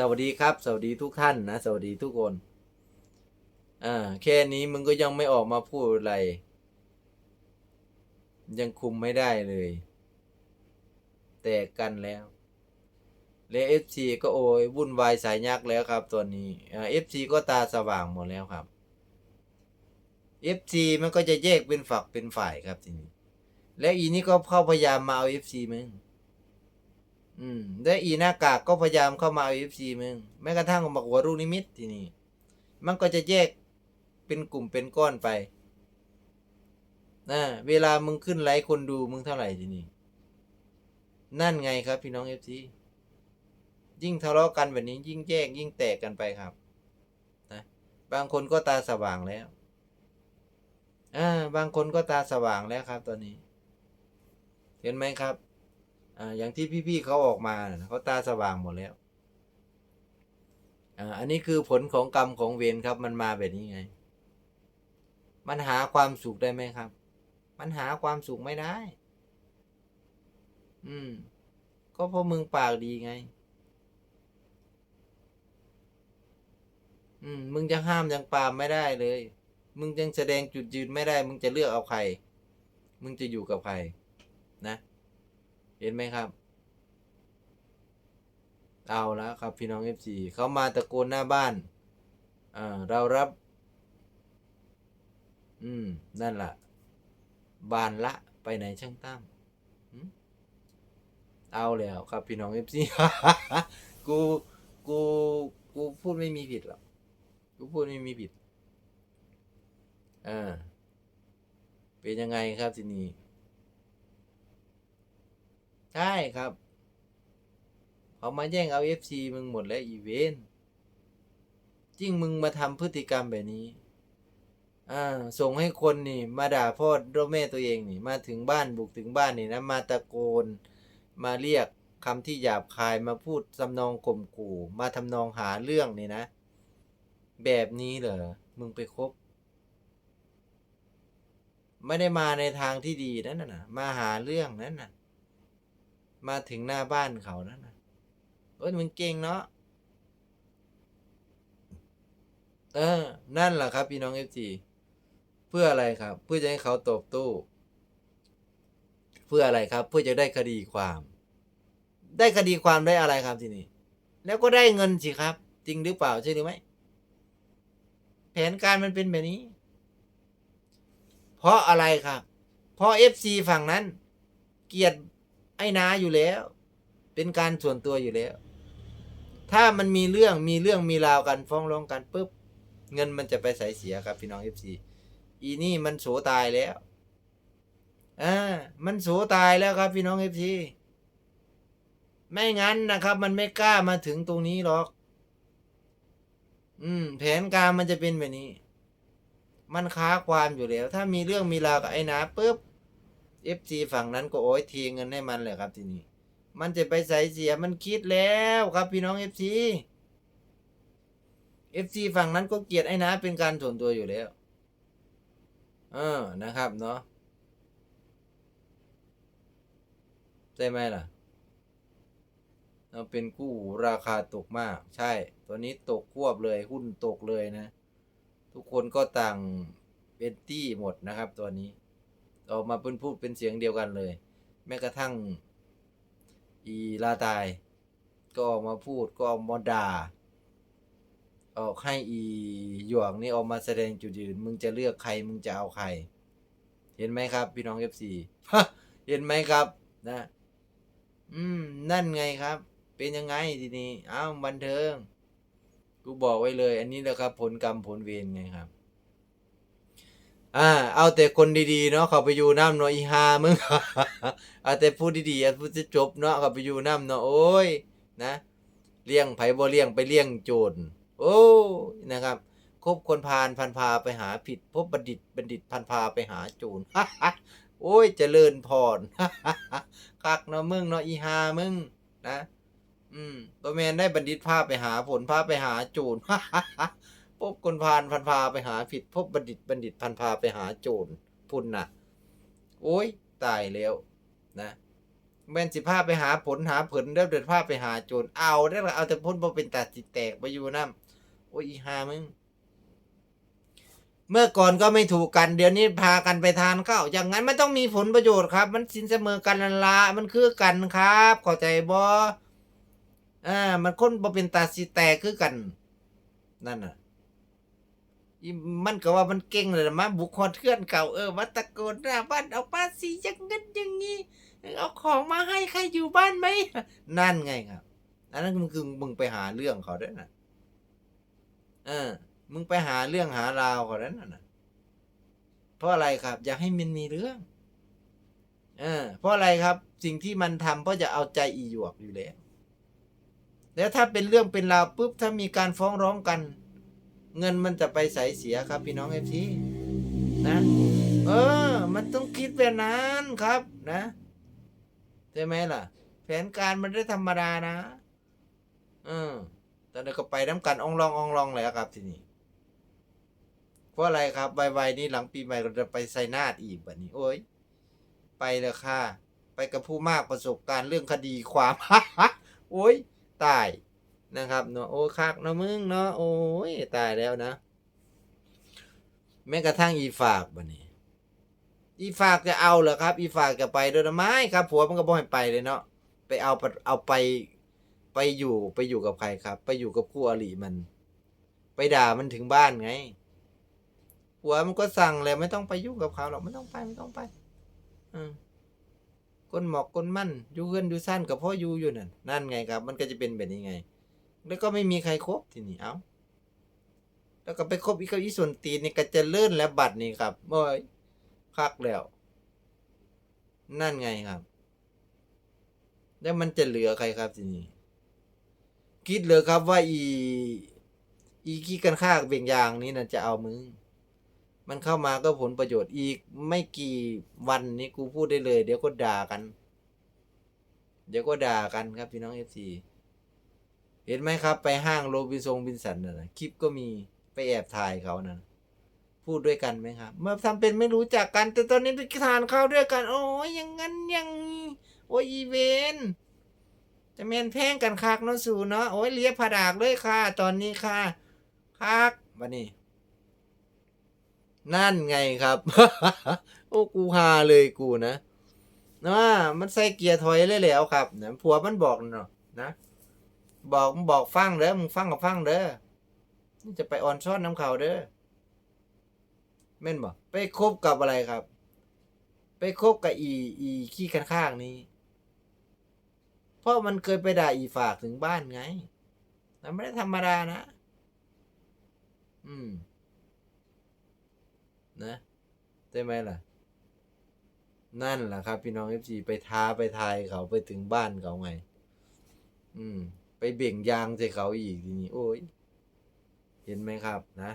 สวัสดีครับ สวัสดีทุกท่านนะ สวัสดีทุกคนอ่าแค่นี้มึงก็ยังไม่ออกมาพูดอะไร ยังคุมไม่ได้เลย แตกกันแล้วและเอฟซีก็โอยวุ่นวายสายยักษ์แล้วครับตัวนี้เอฟซีก็ตาสว่างหมดแล้วครับเอฟซีมันก็จะแยกเป็นฝักเป็นฝ่ายครับทีนี้ และอีนี่ก็เข้าพยายามมาเอาเอฟซีมึง อืมและอีหน้ากากก็พยายามเข้ามาเอาเอฟซีมึงแม้กระทั่งบอกว่ารูนิมิตทีนี้มันก็จะแยกเป็นกลุ่มเป็นก้อนไปนะเวลามึงขึ้นไลฟ์คนดูมึงเท่าไหร่ทีนี้นั่นไงครับพี่น้องเอฟซียิ่งทะเลาะกันแบบนี้ยิ่งแยกยิ่งแตกกันไปครับนะบางคนก็ตาสว่างแล้วอ่าบางคนก็ตาสว่างแล้วครับ ตอนนี้ เห็นไหมครับ อ่าอย่างที่พี่ๆเขาออกมาเขาตาสว่างหมดแล้วอ่าอันนี้คือผลของกรรมของเวรครับ มันมาแบบนี้ไง มันหาความสุขได้ไหมครับ มันหาความสุขไม่ได้ อืม ก็เพราะมึงปากดีไง อืม มึงจะห้ามยังปามไม่ได้เลย มึงยังแสดงจุดยืนไม่ได้ มึงจะเลือกเอาใคร มึงจะอยู่กับใคร เห็นไหมครับ เอาแล้วครับพี่น้องเอฟซีเขามาตะโกนหน้าบ้านอ่าเรารับ อืม นั่นแหละบานละไปไหนช่างตั้มเอาแล้วครับพี่น้องเอฟซีกูกูกูพูดไม่มีผิดหรอกกูพูดไม่มีผิดอ่าเป็นยังไงครับทีนี้ ใช่ครับเขามาแย่งเอาเอฟซีมึงหมดแล้วอีเวนต์จริงมึงมาทำพฤติกรรมแบบนี้ อ่า ส่งให้คนนี่ มาด่าพ่อโดแม่ตัวเองนี่ มาถึงบ้านบุกถึงบ้านนี่นะ มาตะโกน มาเรียกคำที่หยาบคายมาพูดทำนองข่มขู่ มาทำนองหาเรื่องนี่นะ แบบนี้เหรอ มึงไปคบ ไม่ได้มาในทางที่ดีนั่นน่ะ มาหาเรื่องนั่นน่ะ มาถึงหน้าบ้านเขานั่นนะเอ้ยมึงเก่งเนาะเออ นั่นแหละครับ พี่น้องเอฟจีเพื่ออะไรครับ เพื่อจะให้เขาตบตู้ เพื่ออะไรครับ เพื่อจะได้คดีความ ได้คดีความได้อะไรครับทีนี้แล้วก็ได้เงินสิครับ จริงหรือเปล่าใช่หรือไม่แผนการมันเป็นแบบนี้ เพราะอะไรครับ เพราะเอฟซีฝั่งนั้น เกลียด ไอ้นาอยู่แล้ว เป็นการส่วนตัวอยู่แล้ว ถ้ามันมีเรื่องมีเรื่องมีราวกันฟ้องร้องกันปุ๊บเงินมันจะไปใส่เสียครับพี่น้องเอฟซีอีนี่มันโสตายแล้วอ่ามันโสตายแล้วครับพี่น้องเอฟซีไม่งั้นนะครับ มันไม่กล้ามาถึงตรงนี้หรอก อืม แผนการมันจะเป็นแบบนี้ มันค้าความอยู่แล้ว ถ้ามีเรื่องมีราวกับไอ้นาปุ๊บ เอฟซีฝั่งนั้นก็โอ้ยทีเงินให้มันเลยครับทีนี้ มันจะไปใส่เสียมันคิดแล้วครับพี่น้องเอฟซีเอฟซีฝั่งนั้นก็เกลียดไอ้นาเป็นการส่วนตัวอยู่แล้ว เออนะครับเนาะใช่ไหมล่ะเราเป็นกู้ราคาตกมาก ใช่ ตัวนี้ตกควบเลยหุ้นตกเลยนะ ทุกคนก็ต่างเป็นตี้หมดนะครับตัวนี้ ออกมาเป็นพูดเป็นเสียงเดียวกันเลย แม้กระทั่ง อีลาตาย ก็ออกมาพูดก็ออกมาด่าออกให้อีหยวกนี่ออกมาแสดงจุดยืน มึงจะเลือกใครมึงจะเอาใคร เห็นไหมครับ พี่น้องเอฟซีเห็นไหมครับ นะ อืม นั่นไงครับ เป็นยังไงทีนี้อ้าวบันเทิง กูบอกไว้เลย อันนี้แหละครับ ผลกรรมผลเวรไงครับ อ่าเอาแต่คนดีๆเนาะเขาไปอยู่น้ำเนาะอีฮามึง เอาแต่พูดดีๆเอาพูดจะจบเนาะเขาไปอยู่น้ำเนาะโอ้ยนะเลี้ยงไผบ่เลี้ยงไปเลี้ยงโจรโอ้นะครับคบคนพาลพันพาไปหาผิด พบบัณฑิตบัณฑิตพันพาไปหาโจรโอ้ยเจริญพรคักเนาะมึงเนาะอีฮามึงนะ อืมตัวแมนได้บัณฑิตพาไปหาผลพาไปหาโจร พบคนพาลพันพาไปหาผิด พบบัณฑิตบัณฑิตพันพาไปหาโจรพุ่นน่ะโอ้ยตายแล้วนะแม่นสิพาไปหาผลหาผลเด้อเดินพาไปหาโจรเอาได้ละเอาแต่พ้นบ่เป็นตาสิแตกไปอยู่นํโอ้ยอีหามึงเมื่อก่อนก็ไม่ถูกกันเดี๋ยวนี้พากันไปทานข้าวอย่างนั้นไม่ต้องมีผลประโยชน์ครับ มันสินเสมอกันละมันคือกันครับเข้าใจบ่อ่ามันคนบ่เป็นตาสิแตกคือกัน นั่นน่ะ อีมันก็ว่ามันเก่งเลยนะมาบุกคอนเทื่อนเก่าเออมาตะโกนหน้าบ้านเอาป้าสีอย่างนั้นอย่างนี้เอาของมาให้ใครอยู่บ้านไหมนั่นไงครับ อันนั้นมึงคือมึงไปหาเรื่องเขาด้วยนะเออ มึงไปหาเรื่องหาราวเขาแล้วยน่ะเพราะอะไรครับ อยากให้มันมีเรื่อง เออ เพราะอะไรครับ สิ่งที่มันทำเพราะจะเอาใจอีหยวกอยู่แล้วแล้วถ้าเป็นเรื่องเป็นราวปุ๊บถ้ามีการฟ้องร้องกัน เงินมันจะไปใสเสียครับ พี่น้องเอฟซีนะ เออ มันต้องคิดแบบนั้นครับนะใช่ไหมล่ะ แผนการมันได้ธรรมดานะ เออตอนนี้ก็ไปน้ำกันองลององลองเลยครับทีนี้เพราะอะไรครับไวๆนี้หลังปีใหม่เราจะไปไซนาดอีกแบบนี้ โอ้ยไปเลยค่ะ ไปกับผู้มากประสบการณ์เรื่องคดีความ โอ้ยตาย นะครับเนาะโอ้คักเนาะมึงเนาะโอ้ยตายแล้วนะ แม้กระทั่งอีฝากบันนี้ อีฝากจะเอาเหรอครับ อีฝากจะไปด้วยนะไม่ครับผัวมันก็บ่ให้ไปเลยเนาะไปเอาไปเอาไปไปอยู่ไปอยู่กับใครครับ ไปอยู่กับคู่อริมัน ไปด่ามันถึงบ้านไงผัวมันก็สั่งเลยไม่ต้องไปยุ่งกับเขาหรอกไม่ต้องไปไม่ต้องไปอืมก้นหมอกก้นมั่นอยู่เพื่อนอยู่สั้นกับพ่ออยู่อยู่นั่นนั่นไงครับ มันก็จะเป็นแบบนี้ไง แล้วก็ไม่มีใครครบทีนี้เอ้าแล้วก็ไปคบอีกกับอีส่วนตีนนี่ก็เจะเลื่อนแล้วบัตรนี่ครับโอ้ยคักแล้ว นั่นไงครับ แล้วมันจะเหลือใครครับทีนี้ คิดเลยครับว่าอีอีขี้กันข้าเบี่ยงยางนี้นะจะเอามึง มันเข้ามาก็ผลประโยชน์อีกไม่กี่วันนี้กูพูดได้เลย เดี๋ยวก็ด่ากัน เดี๋ยวก็ด่ากันครับพี่น้องเอฟซี เห็นไหมครับ ไปห้างโรบินซงบินสันน่ะคลิปก็มีไปแอบถ่ายเขานะพูดด้วยกันไหมครับเมื่อทำเป็นไม่รู้จักกัน แต่ตอนนี้ไปทานข้าวด้วยกัน โอ้ยอย่างงั้นอย่างนี้โอ้ยอีเวนต์จะเมนแพงกันคักเนาะสู่เนาะโอ้ยเลียผดากเลยค่ะ ตอนนี้ค่ะคักวันนี้นั่นไงครับ โอ้กูฮาเลยกูนะนะมันใส่เกียร์ถอยเลยแล้วครับนะผัวมันบอกเนาะนะ บอกมึงบอกฟังเด้อมึงฟังกับฟังเด้อนี่จะไปออนช้อนน้ำเขาเด้อแม่นบอกไปคบกับอะไรครับ ไปคบกับอีอีขี้ข้างข้างๆนี้ เพราะมันเคยไปด่าอีฝากถึงบ้านไงมันไม่ได้ธรรมดานะ อืม นะใช่ไหมล่ะ นั่นแหละครับ พี่น้องเอฟซีไปท้าไปทายเขาไปถึงบ้านเขาไง อืม ไปเบ่งยางใส่เขาอีกทีนี้ โอ้ย เห็นไหมครับนะ